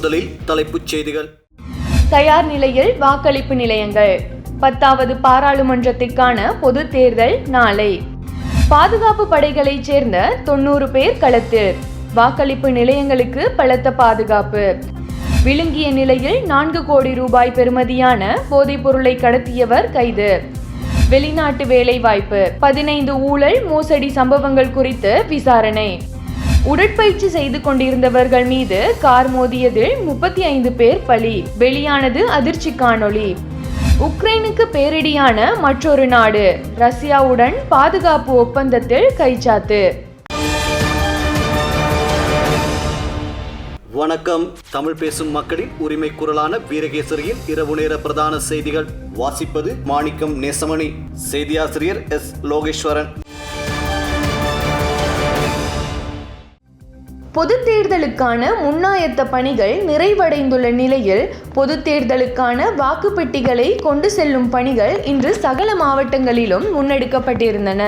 முதலில் தலைப்புச் செய்திகள். தயார் நிலையில் வாக்களிப்பு நிலையங்கள். பத்தாவது பாராளுமன்றத்திற்கான பொது தேர்தல் நாளை. பாதுகாப்பு படைகளைச் சேர்ந்த தொண்ணூறு பேர் களத்தில். வாக்களிப்பு நிலையங்களுக்கு பலத்த பாதுகாப்பு. விழுங்கிய நிலையில் நான்கு கோடி ரூபாய் பெறுமதியான போதைப் பொருளை கடத்தியவர் கைது. வெளிநாட்டு வேலைவாய்ப்பு. பதினைந்து ஊழல் மோசடி சம்பவங்கள் குறித்து விசாரணை. உடற்பயிற்சி செய்து கொண்டிருந்தவர்கள் மீது கார் மோதியதில் முப்பத்தி ஐந்து பேர் பலி. வெளியானது அதிர்ச்சி காணொளி உக்ரைனுக்கு பேரிடியான மற்றொரு நாடு. ரஷ்யாவுடன் பாதுகாப்பு ஒப்பந்தத்தில் கைச்சாத்து. வணக்கம். தமிழ் பேசும் மக்களின் உரிமை குரலான வீரகேசரியின் இரவு நேர பிரதான செய்திகள். வாசிப்பது மாணிக்கம் நேசமணி. செய்தியாசிரியர் எஸ். லோகேஸ்வரன். பொது தேர்தலுக்கான முன்னாயத்த பணிகள் நிறைவடைந்துள்ள நிலையில் பொது தேர்தலுக்கான வாக்குப்பெட்டிகளை கொண்டு செல்லும் பணிகள் இன்று சகல மாவட்டங்களிலும் முன்னெடுக்கப்பட்டிருந்தன.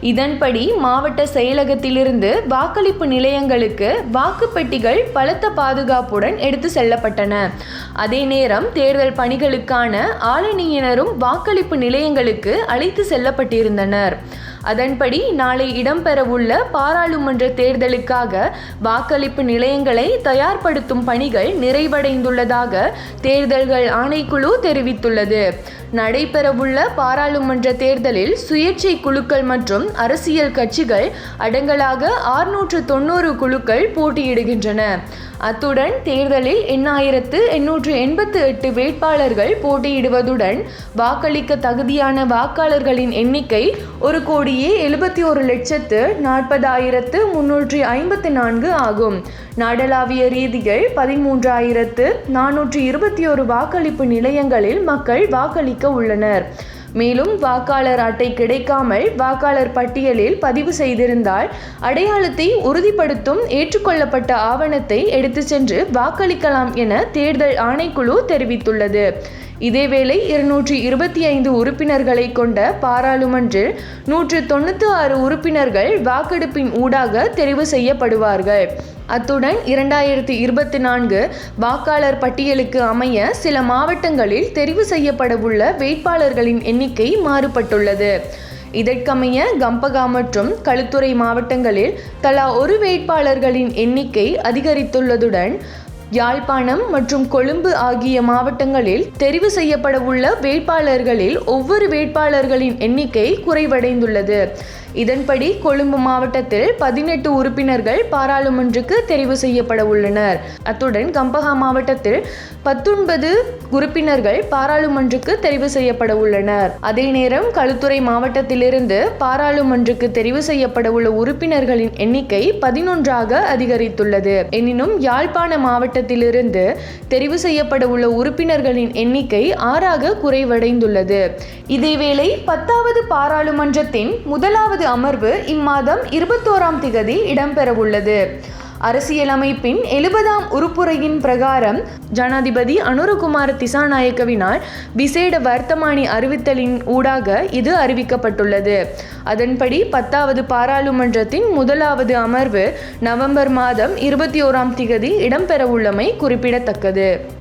இதன்படி மாவட்ட செயலகத்திலிருந்து வாக்களிப்பு நிலையங்களுக்கு வாக்குப்பெட்டிகள் பலத்த பாதுகாப்புடன் எடுத்து செல்லப்பட்டன. அதே நேரம் தேர்தல் பணிகளுக்கான ஆளணியினரும் வாக்களிப்பு நிலையங்களுக்கு அழைத்து செல்லப்பட்டிருந்தனர். அதன்படி நாளை இடம்பெறவுள்ள பாராளுமன்ற தேர்தலுக்காக வாக்களிப்பு நிலையங்களை தயார்படுத்தும் பணிகள் நிறைவடைந்துள்ளதாக தேர்தல்கள் ஆணைக்குழு தெரிவித்துள்ளது. நடைபெறவுள்ள பாராளுமன்ற தேர்தலில் சுயேட்சை குழுக்கள் மற்றும் அரசியல் கட்சிகள் அடங்கலாக ஆறுநூற்று தொண்ணூறு குழுக்கள் போட்டியிடுகின்றன. அத்துடன் தேர்தலில் எண்ணாயிரத்து எண்ணூற்று எண்பத்து எட்டு வேட்பாளர்கள் போட்டியிடுவதுடன் வாக்களிக்க தகுதியான வாக்காளர்களின் எண்ணிக்கை ஒரு கோடியே எழுபத்தி ஒரு லட்சத்து நாற்பதாயிரத்து முன்னூற்றி ஐம்பத்தி நான்கு ஆகும். நாடளாவிய ரீதியில் பதிமூன்றாயிரத்து நானூற்றி இருபத்தி ஒரு வாக்களிப்பு நிலையங்களில் மக்கள் வாக்களிக்க உள்ளனர். மேலும் வாக்காளர் அட்டை கிடைக்காமல் வாக்காளர் பட்டியலில் பதிவு செய்திருந்தால் அடையாளத்தை உறுதிப்படுத்தும் ஏற்றுக்கொள்ளப்பட்ட ஆவணத்தை எடுத்து சென்று வாக்களிக்கலாம் என தேர்தல் ஆணைக்குழு தெரிவித்துள்ளது. இதேவேளை இருநூற்றி இருபத்தி ஐந்து உறுப்பினர்களை கொண்ட பாராளுமன்றில் நூற்று தொண்ணூற்றி ஆறு உறுப்பினர்கள் வாக்கெடுப்பின் ஊடாக தெரிவு செய்யப்படுவார்கள். அத்துடன் இரண்டாயிரத்தி இருபத்தி நான்கு வாக்காளர் பட்டியலுக்கு அமைய சில மாவட்டங்களில் தெரிவு செய்யப்படவுள்ள வேட்பாளர்களின் எண்ணிக்கை மாறுபட்டுள்ளது. இதற்கமைய கம்பகா மற்றும் களுத்துறை மாவட்டங்களில் தலா ஒரு வேட்பாளர்களின் எண்ணிக்கை அதிகரித்துள்ளதுடன் யாழ்ப்பாணம் மற்றும் கொழும்பு ஆகிய மாவட்டங்களில் தெரிவு செய்யப்படவுள்ள வேட்பாளர்களில் ஒவ்வொரு வேட்பாளர்களின் எண்ணிக்கை குறைவடைந்துள்ளது. இதன்படி கொழும்பு மாவட்டத்தில் பதினெட்டு உறுப்பினர்கள் பாராளுமன்றுக்கு தெரிவு செய்யப்பட உள்ளனர். அத்துடன் கம்பஹா மாவட்டத்தில் பத்தொன்பது உறுப்பினர்கள் பாராளுமன்றுக்கு தெரிவு செய்யப்பட உள்ளனர். அதே நேரம் களுத்துறை மாவட்டத்திலிருந்து பாராளுமன்றுக்கு தெரிவு செய்யப்பட உள்ள உறுப்பினர்களின் எண்ணிக்கை பதினொன்றாக அதிகரித்துள்ளது. எனினும் யாழ்ப்பாண மாவட்டத்திலிருந்து தெரிவு செய்யப்பட உள்ள உறுப்பினர்களின் எண்ணிக்கை ஆறாக குறைவடைந்துள்ளது. இதேவேளை பத்தாவது பாராளுமன்றத்தின் முதலாவது அமர்வு இம்மாதம் இருபத்தோராம் திகதி இடம்பெறவுள்ளது. அரசியலமைப்பின் எழுபதாம் உறுப்புரையின் பிரகாரம் ஜனாதிபதி அனுரகுமார திசாநாயக்கவினால் விசேட வர்த்தமானி அறிவித்தலின் ஊடாக இது அறிவிக்கப்பட்டுள்ளது. அதன்படி பத்தாவது பாராளுமன்றத்தின் முதலாவது அமர்வு நவம்பர் மாதம் இருபத்தி ஓராம் திகதி இடம்பெறவுள்ளமை குறிப்பிடத்தக்கது.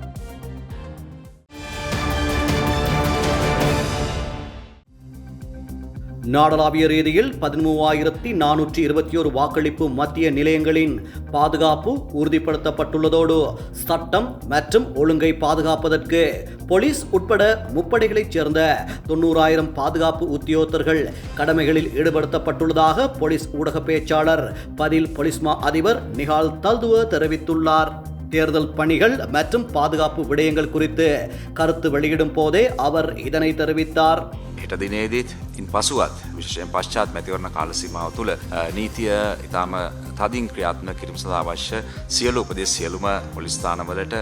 நாடளாவிய ரீதியில் பதிமூவாயிரத்தி நானூற்றி இருபத்தி ஒரு வாக்களிப்பு மத்திய நிலையங்களின் பாதுகாப்பு உறுதிப்படுத்தப்பட்டுள்ளதோடு சட்டம் மற்றும் ஒழுங்கை பாதுகாப்பதற்கு போலீஸ் உட்பட முப்படைகளைச் சேர்ந்த தொண்ணூறாயிரம் பாதுகாப்பு உத்தியோகத்தர்கள் கடமைகளில் ஈடுபடுத்தப்பட்டுள்ளதாக போலீஸ் ஊடக பேச்சாளர் பதில் பொலிஸ்மா அதிபர் நிகால் தல்துவ தெரிவித்துள்ளார். தேர்தல் பணிகள் மற்றும் பாதுகாப்பு விடயங்கள் குறித்து கருத்து வெளியிடும் போதே அவர் இதனை தெரிவித்தார் හෙට දිනේදීත් ඉන් පසුවත් විශෂයෙන් පශ්චාත් මැතිවරණ කාලසීමාව තුළ අ, නීතිය ඉතාම තදින් ක්‍රියාත්ම කිරීම සඳහා අවශ්‍ය සියලු උපදෙස් සියලුම පොලිස්ථානවලට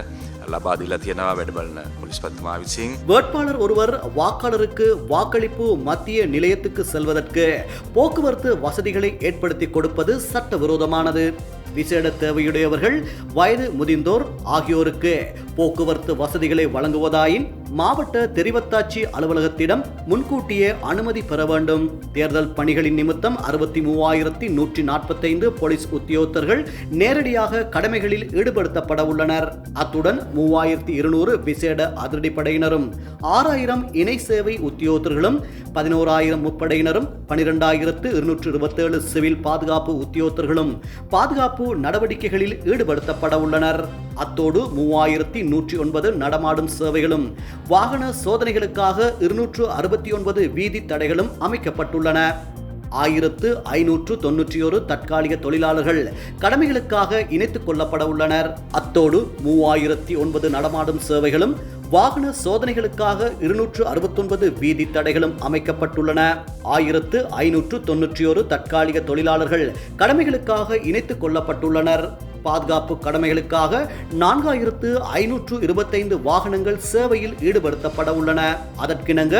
ලබා දීලා තියෙනවා වැඩබලන පොලිස්පත්තුමා විසින් வேட்பாளர் ஒருவர் வாக்காளருக்கு வாக்களிப்பு மத்திய நிலையத்துக்கு செல்வதற்கு போக்குவரத்து வசதிகளை ஏற்படுத்தி கொடுப்பது சட்டவிரோதமானது விசேட தேவையுடையவர்கள் வயது முதிர்ந்தோர் ஆகியோருக்கு போக்குவரத்து வசதிகளை வழங்குவதாயின் மாவட்ட தெரிவத்தாட்சி அலுவலகத்திடம் முன்கூட்டியே அனுமதி பெற வேண்டும். தேர்தல் பணிகளின் நிமித்தம் அறுபத்தி மூவாயிரத்தி நூற்றி நாற்பத்தைந்து போலீஸ் உத்தியோகத்தர்கள் நேரடியாக கடமைகளில் ஈடுபடுத்தப்பட உள்ளனர். அத்துடன் மூவாயிரத்தி இருநூறு விசேட அதிரடிப்படையினரும் ஆறாயிரம் இணை சேவை உத்தியோகத்தர்களும் பதினோராயிரம் முப்படையினரும் பனிரெண்டாயிரத்து இருநூற்று இருபத்தேழு சிவில் பாதுகாப்பு உத்தியோகத்தர்களும் பாதுகாப்பு நடவடிக்கைகளில் ஈடுபடுத்தப்பட உள்ளனர். அத்தோடு மூவாயிரத்தி நூற்றி ஒன்பது நடமாடும் சேவைகளும் வாகன சோதனைகளுக்காக இருநூற்று அறுபத்தி ஒன்பது வீதி தடைகளும் அமைக்கப்பட்டுள்ளன. ஆயிரத்து ஐநூற்று தொன்னூற்றி ஒரு தற்காலிக தொழிலாளர்கள் கடமைகளுக்காக இணைத்துக் கொள்ளப்பட உள்ளனர். அத்தோடு மூவாயிரத்தி ஒன்பது நடமாடும் சேவைகளும் வாகன சோதனைகளுக்காக இருநூற்று அறுபத்தொன்பது வீதி தடைகளும் அமைக்கப்பட்டுள்ளன. ஆயிரத்து ஐநூற்று தொன்னூற்றி ஒரு தற்காலிக தொழிலாளர்கள் கடமைகளுக்காக இணைத்துக் கொள்ளப்பட்டுள்ளனர். பாதுகாப்பு கடமைகளுக்காக நான்காயிரத்து ஐநூற்று இருபத்தைந்து வாகனங்கள் சேவையில் ஈடுபடுத்தப்பட உள்ளன. அதற்கிணங்க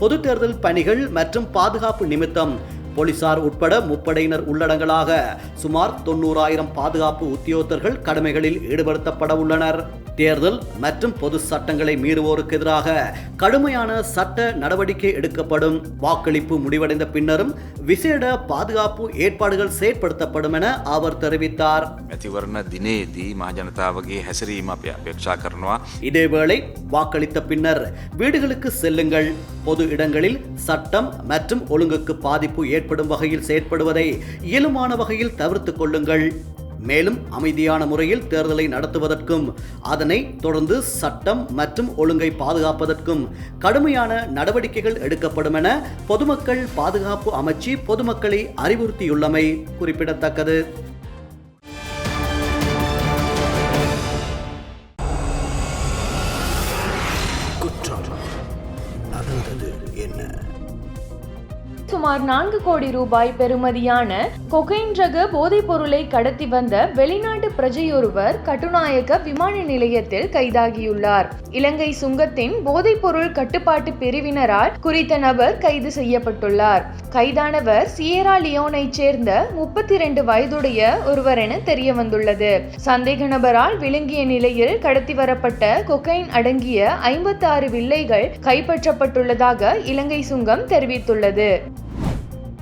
பொது தேர்தல் பணிகள் மற்றும் பாதுகாப்பு நிமித்தம் போலீசார் உட்பட முப்படையினர் உள்ளடங்கலாக சுமார் தொண்ணூறாயிரம் பாதுகாப்பு உத்தியோகத்தர்கள் கடமைகளில் ஈடுபடுத்தப்பட உள்ளனர். தேர்தல் மற்றும் பொது சட்டங்களை மீறுவோருக்கு எதிராக கடுமையான சட்ட நடவடிக்கை எடுக்கப்படும். வாக்களிப்பு முடிவடைந்த பின்னரும் விசேட பாதுகாப்பு ஏற்பாடுகள் செயற்படுத்தப்படும் என அவர் தெரிவித்தார். இதேவேளை வாக்களித்த பின்னர் வீடுகளுக்கு செல்லுங்கள். பொது இடங்களில் சட்டம் மற்றும் ஒழுங்குக்கு பாதிப்பு ஏற்படும் வகையில் செயற்படுவதை இயலுமான வகையில் தவிர்த்து கொள்ளுங்கள். மேலும் அமைதியான முறையில் தேர்தலை நடத்துவதற்கும் அதனை தொடர்ந்து சட்டம் மற்றும் ஒழுங்கை பாதுகாப்பதற்கும் கடுமையான நடவடிக்கைகள் எடுக்கப்படும் என பொதுமக்கள் பாதுகாப்பு அமைச்சு பொதுமக்களை அறிவுறுத்தியுள்ளமை குறிப்பிடத்தக்கது. சுமார் நான்கு கோடி ரூபாய் பெறுமதியான கொகைன் ரக போதைப் பொருளை கடத்தி வந்த வெளிநாட்டு பிரஜையொருவர் கட்டுநாயக்க விமான நிலையத்தில் கைதாகியுள்ளார். இலங்கை சுங்கத்தின் போதைப் பொருள் கட்டுப்பாட்டு பிரிவினரால் குறித்த நபர் கைது செய்யப்பட்டுள்ளார். கைதானவர் சியரா லியோனைச் சேர்ந்த முப்பத்தி இரண்டு வயதுடைய ஒருவர் என தெரிய வந்துள்ளது சந்தேக நபரால் விழுங்கிய நிலையில் கடத்தி வரப்பட்ட கொக்கைன் அடங்கிய ஐம்பத்தாறு வில்லைகள் கைப்பற்றப்பட்டுள்ளதாக இலங்கை சுங்கம் தெரிவித்துள்ளது.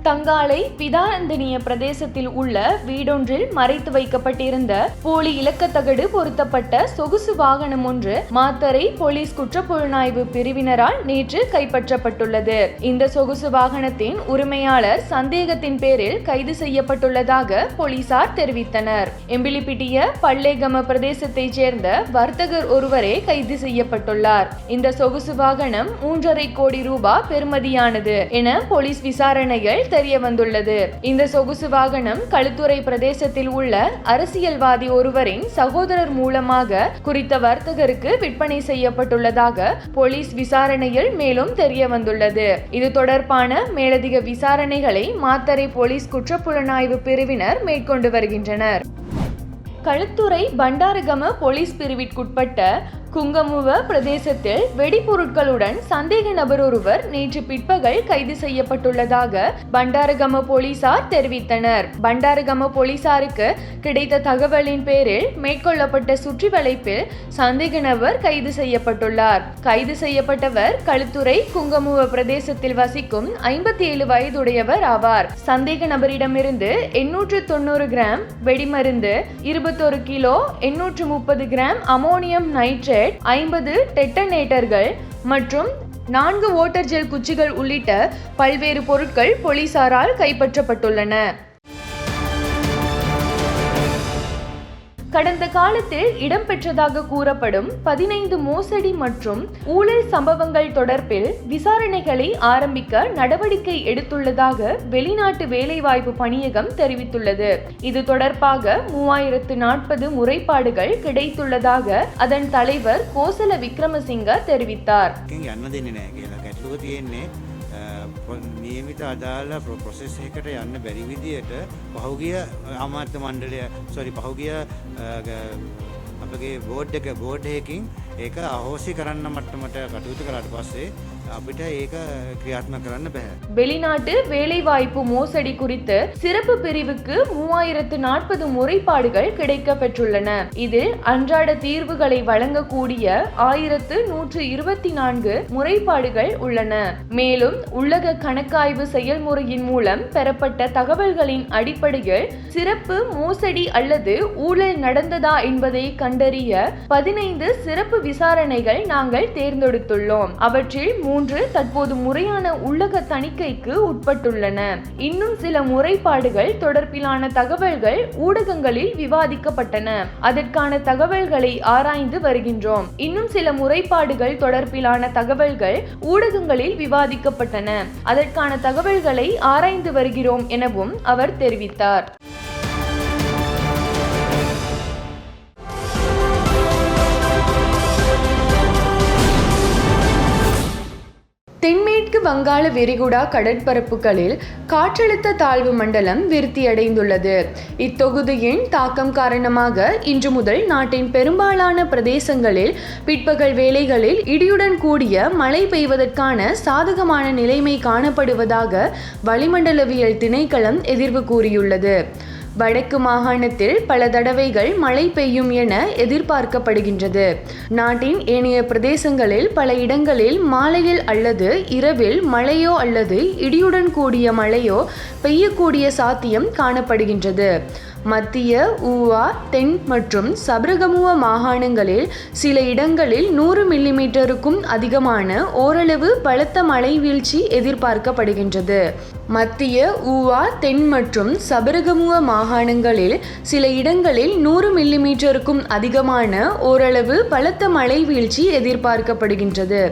தங்காலை பிதானந்தினிய பிரதேசத்தில் உள்ள வீடொன்றில் மறைத்து வைக்கப்பட்டிருந்த போலி இலக்கத்தகடு பொருத்தப்பட்ட சொகுசு வாகனம் ஒன்று மாத்தரை போலீஸ் குற்றப்புலனாய்வு பிரிவினரால் நேற்று கைப்பற்றப்பட்டுள்ளது. இந்த சொகுசு வாகனத்தின் உரிமையாளர் சந்தேகத்தின் பேரில் கைது செய்யப்பட்டுள்ளதாக போலீசார் தெரிவித்தனர். எம்பிலிப்பிட்டிய பல்லேகம பிரதேசத்தைச் சேர்ந்த வர்த்தகர் ஒருவரே கைது செய்யப்பட்டுள்ளார். இந்த சொகுசு வாகனம் மூன்றரை கோடி ரூபாய் பெறுமதியானது என போலீஸ் விசாரணைகள் தெரிய வந்துள்ளது இந்த சொகுசு வாகனம் களுத்துறை பிரதேசத்தில் உள்ள அரசியல்வாதி ஒருவரின் சகோதரர் மூலமாக குறித்த வர்த்தகருக்கு விற்பனை செய்யப்பட்டுள்ளதாக போலீஸ் விசாரணையில் மேலும் தெரிய வந்துள்ளது இது தொடர்பான மேலதிக விசாரணைகளை மாத்தறை போலீஸ் குற்றப்புலனாய்வு பிரிவினர் மேற்கொண்டு வருகின்றனர். களுத்துறை பண்டாரகம போலீஸ் பிரிவிற்குட்பட்ட குங்கமுவ பிரதேசத்தில் வெடிபொருட்களுடன் சந்தேக நபர் ஒருவர் நேற்று பிற்பகல் கைது செய்யப்பட்டுள்ளதாக பண்டாரகம போலீசார் தெரிவித்தனர். பண்டாரகம போலீசாருக்கு கிடைத்த தகவலின் பேரில் மேற்கொள்ளப்பட்ட சுற்றி வளைப்பில் சந்தேக நபர் கைது செய்யப்பட்டுள்ளார். கைது செய்யப்பட்டவர் களுத்துறை குங்கமுவ பிரதேசத்தில் வசிக்கும் ஐம்பத்தி ஏழு வயதுடையவர் ஆவார். சந்தேக நபரிடமிருந்து எண்ணூற்று தொண்ணூறு கிராம் வெடிமருந்து இருபத்தொரு கிலோ எண்ணூற்று முப்பது கிராம் அமோனியம் நைட்ரேட் ஐம்பது டெட்டனேட்டர்கள் மற்றும் நான்கு ஓட்டர் ஜெல் குச்சிகள் உள்ளிட்ட பல்வேறு பொருட்கள் போலீசாரால் கைப்பற்றப்பட்டுள்ளன. கடந்த காலத்தில் இடம்பெற்றதாக கூறப்படும் பதினைந்து மோசடி மற்றும் ஊழல் சம்பவங்கள் தொடர்பில் விசாரணைகளை ஆரம்பிக்க நடவடிக்கை எடுத்துள்ளதாக வெளிநாட்டு வேலைவாய்ப்பு பணியகம் தெரிவித்துள்ளது. இது தொடர்பாக மூவாயிரத்து நாற்பது முறைப்பாடுகள் கிடைத்துள்ளதாக அதன் தலைவர் கோசல விக்ரமசிங்க தெரிவித்தார். නියමිත අදාළ ප්‍රොසෙස් එකට යන්න බැරි විදියට පහුගිය අමාත්‍ය මණ්ඩලය සොරි පහුගිය අ, ග- අපගේ බෝඩ් එක බෝඩ් එකකින් ඒක අහෝසි කරන්න මට්ටමට කටයුතු කරට පස්සේ අපිට ඒක ක්‍රියාත්ම කරන්න බැහැ. வெளிநாட்டு வேலைவாய்ப்பு மோசடி குறித்து சிறப்பு பிரிவுக்கு மூவாயிரத்து நாற்பது முறைப்பாடுகள் கிடைக்க பெற்றுள்ளன இதில் அன்றாட தீர்வுகளை வழங்கக்கூடிய ஆயிரத்து நூற்று இருபத்தி நான்கு முறைப்பாடுகள் உள்ளன மேலும் உள்ளக கணக்காய்வு செயல்முறையின் மூலம் பெறப்பட்ட தகவல்களின் அடிப்படையில் சிறப்பு மோசடி அல்லது ஊழல் நடந்ததா என்பதை கண்டறிய பதினைந்து சிறப்பு விசாரணைகள் நாங்கள் தேர்ந்தெடுத்துள்ளோம். அவற்றில் மூன்று தற்போது முறையான உள்ளக தணிக்கைக்கு உட்பட்டுள்ளன. இன்னும் சில முறைப்பாடுகள் தொடர்பிலான தகவல்கள் ஊடகங்களில் விவாதிக்கப்பட்டன. அதற்கான தகவல்களை ஆராய்ந்து வருகின்றோம். இன்னும் சில முறைப்பாடுகள் தொடர்பிலான தகவல்கள் ஊடகங்களில் விவாதிக்கப்பட்டன. அதற்கான தகவல்களை ஆராய்ந்து வருகிறோம் எனவும் அவர் தெரிவித்தார். தென்மேற்கு வங்காள விரிகுடா கடற்பரப்புகளில் காற்றழுத்த தாழ்வு மண்டலம் விருத்தியடைந்துள்ளது. இத்தொகுதியின் தாக்கம் காரணமாக இன்று முதல் நாட்டின் பெரும்பாலான பிரதேசங்களில் பிற்பகல் வேளைகளில் இடியுடன் கூடிய மழை பெய்வதற்கான சாதகமான நிலைமை காணப்படுவதாக வளிமண்டலவியல் திணைக்களம் எதிர்வு கூறியுள்ளது. வடக்கு மாகாணத்தில் பல தடவைகள் மழை பெய்யும் என எதிர்பார்க்கப்படுகின்றது. நாட்டின் ஏனைய பிரதேசங்களில் பல இடங்களில் மாலையில் அல்லது இரவில் மழையோ அல்லது இடியுடன் கூடிய மழையோ பெய்யக்கூடிய சாத்தியம் காணப்படுகின்றது. மத்திய ஊவா தென் மற்றும் சபரகமுவ மாகாணங்களில் சில இடங்களில் நூறு மில்லிமீட்டருக்கும் அதிகமான ஓரளவு பலத்த மழை வீழ்ச்சி எதிர்பார்க்கப்படுகின்றது. மத்திய ஊவா தென் மற்றும் சபரகமுவ மாகாணங்களில் சில இடங்களில் நூறு மில்லிமீட்டருக்கும் அதிகமான ஓரளவு பலத்த மழை வீழ்ச்சி எதிர்பார்க்கப்படுகின்றது.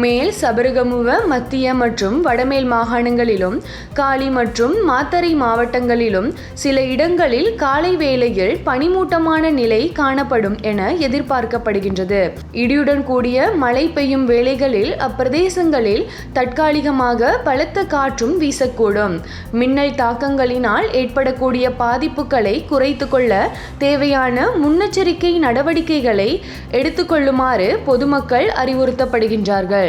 மேல் சபருகமுவ மத்திய மற்றும் வடமேல் மாகாணங்களிலும் காலி மற்றும் மாத்தறை மாவட்டங்களிலும் சில இடங்களில் காலை வேளையில் பனிமூட்டமான நிலை காணப்படும் என எதிர்பார்க்கப்படுகின்றது. இடியுடன் கூடிய மழை பெய்யும் வேளைகளில் அப்பிரதேசங்களில் தற்காலிகமாக பலத்த காற்றும் வீசக்கூடும். மின்னல் தாக்கங்களினால் ஏற்படக்கூடிய பாதிப்புகளை குறைத்து கொள்ள தேவையான முன்னெச்சரிக்கை நடவடிக்கைகளை எடுத்துக்கொள்ளுமாறு பொதுமக்கள் அறிவுறுத்தப்படுகின்றார்கள்.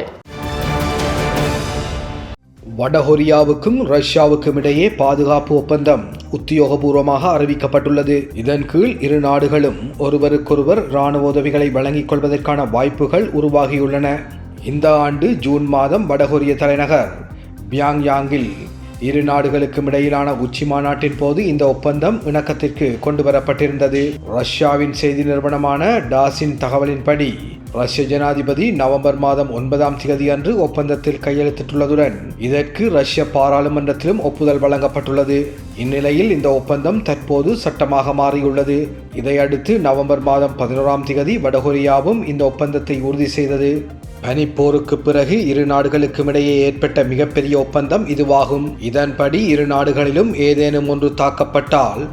வடகொரியாவுக்கும் ரஷ்யாவுக்கும் இடையே பாதுகாப்பு ஒப்பந்தம் உத்தியோகபூர்வமாக அறிவிக்கப்பட்டுள்ளது. இதன் கீழ் இரு நாடுகளும் ஒருவருக்கொருவர் இராணுவ உதவிகளை வழங்கிக் கொள்வதற்கான வாய்ப்புகள் உருவாகியுள்ளன. இந்த ஆண்டு ஜூன் மாதம் வடகொரிய தலைநகர் பியாங்யாங்கில் இரு நாடுகளுக்கும் இடையிலான உச்சி மாநாட்டின் போது இந்த ஒப்பந்தம் இணக்கத்திற்கு கொண்டு வரப்பட்டிருந்தது ரஷ்யாவின் செய்தி நிறுவனமான டாஸின் தகவலின்படி ரஷ்ய ஜனாதிபதி நவம்பர் மாதம் ஒன்பதாம் தேதி அன்று ஒப்பந்தத்தில் கையெழுத்திட்டுள்ளதுடன் இதற்கு ரஷ்ய பாராளுமன்றத்திலும் ஒப்புதல் வழங்கப்பட்டுள்ளது. இந்நிலையில் இந்த ஒப்பந்தம் தற்போது சட்டமாக மாறியுள்ளது. இதையடுத்து நவம்பர் மாதம் பதினோராம் தேதி வடகொரியாவும் இந்த ஒப்பந்தத்தை உறுதி செய்தது. பனிப்போருக்கு பிறகு இரு நாடுகளுக்கும் இடையே ஏற்பட்ட மிகப்பெரிய ஒப்பந்தம் இதுவாகும். இதன்படி இரு நாடுகளிலும் ஏதேனும் ஒன்று தாக்கப்பட்டால்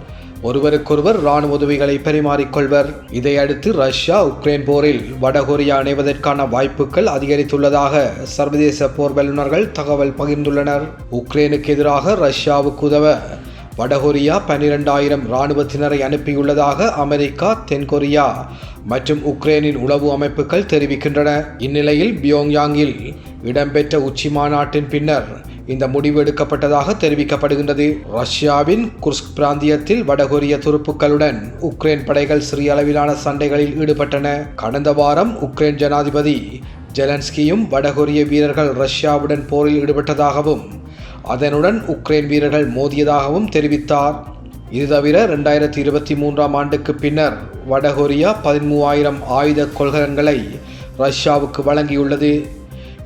ஒருவருக்கொருவர் இராணுவ உதவிகளை பரிமாறிக்கொள்வர். இதையடுத்து ரஷ்யா உக்ரைன் போரில் வடகொரியா இணைவதற்கான வாய்ப்புகள் அதிகரித்துள்ளதாக சர்வதேச போர் வல்லுநர்கள் தகவல் பகிர்ந்துள்ளனர். உக்ரைனுக்கு எதிராக ரஷ்யாவுக்கு உதவ வடகொரியா பன்னிரெண்டாயிரம் இராணுவத்தினரை அனுப்பியுள்ளதாக அமெரிக்கா தென்கொரியா மற்றும் உக்ரைனின் உளவு அமைப்புகள் தெரிவிக்கின்றன. இந்நிலையில் பியோங்யாங்கில் இடம்பெற்ற உச்சி மாநாட்டின் பின்னர் இந்த முடிவு எடுக்கப்பட்டதாக தெரிவிக்கப்படுகின்றது. ரஷ்யாவின் குர்ஸ்க் பிராந்தியத்தில் வடகொரிய துருப்புக்களுடன் உக்ரைன் படைகள் சிறிய அளவிலான சண்டைகளில் ஈடுபட்டன. கடந்த வாரம் உக்ரைன் ஜனாதிபதி ஜெலன்ஸ்கியும் வடகொரிய வீரர்கள் ரஷ்யாவுடன் போரில் ஈடுபட்டதாகவும் அதனுடன் உக்ரைன் வீரர்கள் மோதியதாகவும் தெரிவித்தார். இது தவிர ரெண்டாயிரத்தி இருபத்தி மூன்றாம் ஆண்டுக்கு பின்னர் வடகொரியா பதிமூவாயிரம் ஆயுத கொள்கலன்களை ரஷ்யாவுக்கு வழங்கியுள்ளது.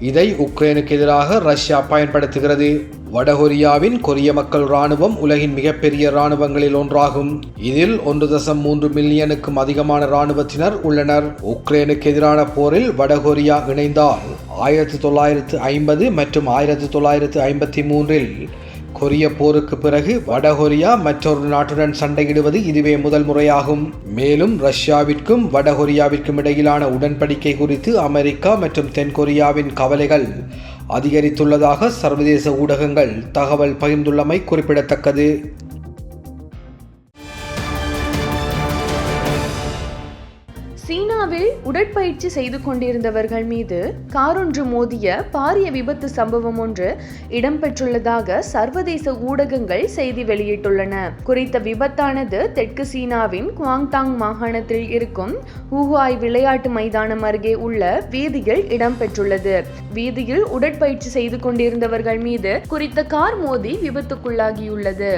இதை உக்ரைனுக்கு எதிராக ரஷ்யா பயன்படுத்துகிறது. வடகொரியாவின் கொரிய மக்கள் இராணுவம் உலகின் மிகப்பெரிய இராணுவங்களில் ஒன்றாகும். இதில் ஒன்று தசம் மூன்று மில்லியனுக்கும் அதிகமான இராணுவத்தினர் உள்ளனர். உக்ரைனுக்கு எதிரான போரில் வடகொரியா இணைந்தால் ஆயிரத்தி தொள்ளாயிரத்து ஐம்பது மற்றும் ஆயிரத்தி தொள்ளாயிரத்து ஐம்பத்தி மூன்றில் கொரிய போருக்கு பிறகு வடகொரியா மற்றொரு நாட்டுடன் சண்டையிடுவது இதுவே முதல் முறையாகும். மேலும் ரஷ்யாவிற்கும் வடகொரியாவிற்கும் இடையிலான உடன்படிக்கை குறித்து அமெரிக்கா மற்றும் தென்கொரியாவின் கவலைகள் அதிகரித்துள்ளதாக சர்வதேச ஊடகங்கள் தகவல் பகிர்ந்துள்ளமை குறிப்பிடத்தக்கது. சீனாவில் உடற்பயிற்சி செய்து கொண்டிருந்தவர்கள் மீது காரொன்று மோதிய பாரிய விபத்து சம்பவம் ஒன்று இடம்பெற்றுள்ளதாக சர்வதேச ஊடகங்கள் செய்தி வெளியிட்டுள்ளன. குறித்த விபத்தானது தெற்கு சீனாவின் குவாங்டாங் மாகாணத்தில் இருக்கும் ஹூஹாய் விளையாட்டு மைதானம் அருகே உள்ள வீதியில் இடம்பெற்றுள்ளது. வீதியில் உடற்பயிற்சி செய்து கொண்டிருந்தவர்கள் மீது குறித்த கார் மோதி விபத்துக்குள்ளாகியுள்ளது.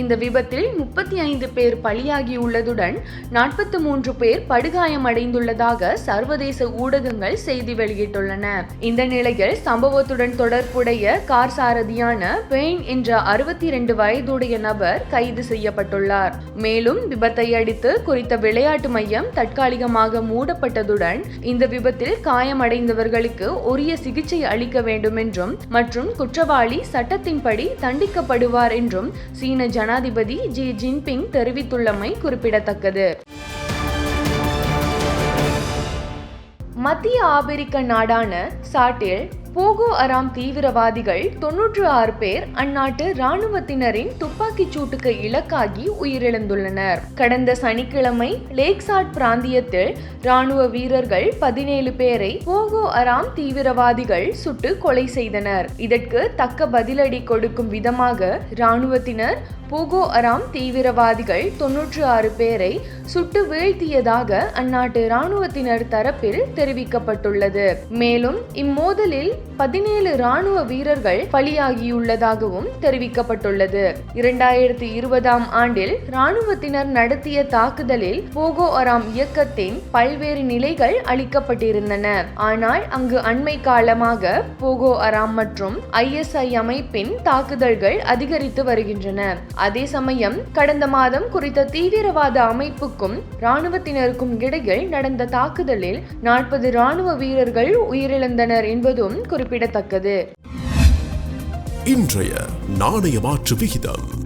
இந்த விபத்தில் முப்பத்தி ஐந்து பேர் பலியாகியுள்ளதுடன் நாற்பத்தி மூன்று பேர் படுகாயமடைந்துள்ளதாக சர்வதேச ஊடகங்கள் செய்தி வெளியிட்டுள்ளன. இந்த நிலையில் சம்பவத்துடன் தொடர்புடைய கார் சாரதியான பெயின் என்ற அறுபத்தி இரண்டு வயதுடைய நபர் கைது செய்யப்பட்டுள்ளார். மேலும் விபத்தை அடுத்து குறித்த விளையாட்டு மையம் தற்காலிகமாக மூடப்பட்டதுடன் இந்த விபத்தில் காயமடைந்தவர்களுக்கு உரிய சிகிச்சை அளிக்க வேண்டும் என்றும் மற்றும் குற்றவாளி சட்டத்தின்படி தண்டிக்கப்படுவார் என்றும் சீன ஜனாதிபதி ஜி ஜின்பிங் தெரிவித்துள்ளமை குறிப்பிடத்தக்கது. மத்திய ஆப்பிரிக்க நாடான சாட்டில் போகோ அராம் தீவிரவாதிகள் தொன்னூற்று ஆறு பேர் அந்நாட்டு ராணுவத்தினரின் துப்பாக்கிச் சூட்டுக்கு இலக்காகி உயிரிழந்துள்ளனர். கடந்த சனிக்கிழமை லேக்சாட் பிராந்தியத்தில் ராணுவ வீரர்கள் பதினேழு பேரை போகோ அராம் தீவிரவாதிகள் சுட்டு கொலை செய்தனர். இதற்கு தக்க பதிலடி கொடுக்கும் விதமாக ராணுவத்தினர் போகோ அராம் தீவிரவாதிகள் தொன்னூற்று ஆறு பேரை சுட்டு வீழ்த்தியதாக அந்நாட்டு இராணுவத்தினர் தரப்பில் தெரிவிக்கப்பட்டுள்ளது. மேலும் இம்மோதலில் பதினேழு இராணுவ வீரர்கள் பலியாகியுள்ளதாகவும் தெரிவிக்கப்பட்டுள்ளது. இரண்டாயிரத்தி இருபதாம் ஆண்டில் இராணுவத்தினர் நடத்திய தாக்குதலில் போகோ அராம் இயக்கத்தின் பல்வேறு நிலைகள் அளிக்கப்பட்டிருந்தன. ஆனால் அங்கு அண்மை காலமாக போகோ அராம் மற்றும் ஐஎஸ்ஐ அமைப்பின் தாக்குதல்கள் அதிகரித்து வருகின்றன. அதே சமயம் கடந்த மாதம் குறித்த தீவிரவாத அமைப்புக்கும் ராணுவத்தினருக்கும் இடையில் நடந்த தாக்குதலில் நாற்பது ராணுவ வீரர்கள் உயிரிழந்தனர் என்பதும் குறிப்பிடத்தக்கது. இன்றைய நாணய மாற்று விகிதம்.